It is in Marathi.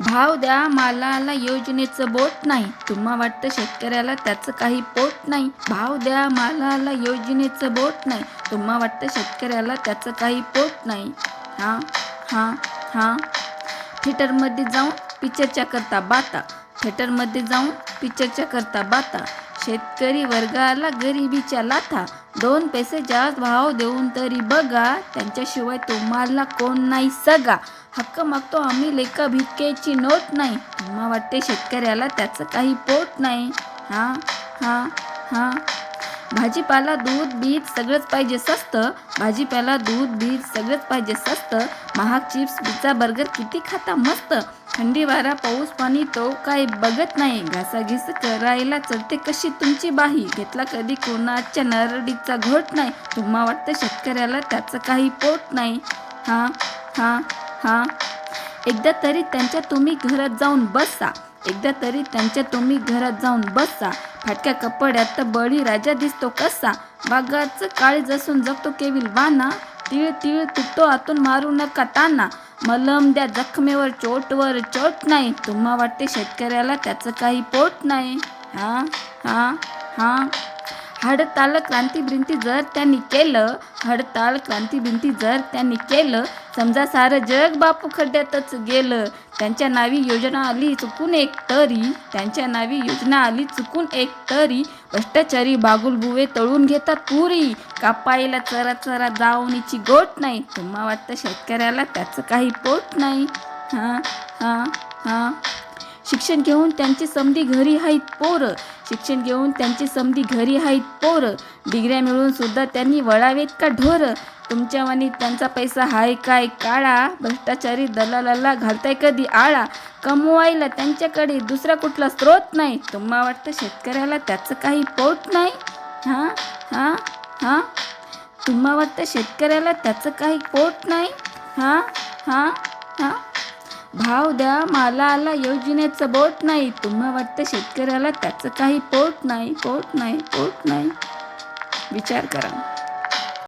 भाव द्या मालाला योजनेचं बोट नाही. तुम्हा वाटतं शेतकऱ्याला त्याचं काही पोट नाही. भाव द्या मालाला योजनेचं बोट नाही. तुम्हा वाटतं शेतकऱ्याला त्याचं काही पोट नाही. हां हां हां. थिएटरमध्ये जाऊन पिक्चरच्या करता बाता. थिएटरमध्ये जाऊन पिक्चरच्या करता बाता. शेतकरी वर्गाला गरिबीच्या लाथा. दोन पैसे जास्त भाव देऊन तरी बघा त्यांच्याशिवाय तुम्हाला कोण नाही सगा. हक्क मागतो आम्ही लेखा भिकेची नोट नाही. तुम्हा वाटते शेतकऱ्याला त्याचं काही पोट नाही. हां हां हां. भाजीपाला दूध बीज सगळंच पाहिजे स्वस्त. भाजीपाला दूध बीज सगळंच पाहिजे स्वस्त. महाग चिप्स पिझ्झा बर्गर किती खाता मस्त. थंडी वारा पाऊस पाणी तो काय बघत नाही. घासाघीस करायला चढते कशी तुमची बाही? घेतला कधी कोणाच्या नरडीचा घोट नाही. तुम्हा वाटतं शेतकऱ्याला त्याचं काही पोट नाही. हां हां हां. एकदा तरी त्यांच्या तुम्ही घरात जाऊन बसा. एकदा तरी त्यांच्या तुम्ही घरात जाऊन बसा. फाटक्या कपड्यात बळी राजा दिसतो कसा. बागाचं काळीज असून जगतो केविल वाना. तिळ तिळ तुटतो आतून मारू नका ताना. मलम द्या जखमेवर चोटवर चोट नाही. तुम्हा वाटते शेतकऱ्याला त्याचं काही पोट नाही. हां हां हां. हडताल क्रांती भिंती जर त्यांनी केलं हडताल क्रांती भिंती जर त्यांनी केलं समजा सारं जग बापू खड्ड्यातच गेलं त्यांच्या नावी योजना आली चुकून एक तरी त्यांच्या नावी योजना आली चुकून एक तरी भ्रष्टाचारी बागुलबुवे तळून घेतात पुरी कापायला चरा चरा जावणीची गोट नाही तुम्हा वाटतं शेतकऱ्याला त्याचं काही पोट नाही. हां हां हां. शिक्षण घेऊन त्यांची समधी घरी आहेत पोरं. शिक्षण घेऊन त्यांची समधी घरी आहेत पोरं. डिग्र्या मिळून सुद्धा त्यांनी वळावेत का ढोरं? तुमच्यावानी त्यांचा पैसा हाय काय काळा? भ्रष्टाचारी दलालाला घालताय कधी आळा? कमवायला त्यांच्याकडे दुसरा कुठला स्रोत नाही. तुम्हा वाटतं शेतकऱ्याला त्याचं काही पोट नाही? हां? हां? हां? तुम्हा वाटतं शेतकऱ्याला त्याचं काही पोट नाही? हां? हां? हां? भाव द्या मालाला योजनेचं बोट नाही. तुम्हा वाटतं शेतकऱ्याला त्याचं काही पोट नाही पोट नाही पोट नाही. विचार करा.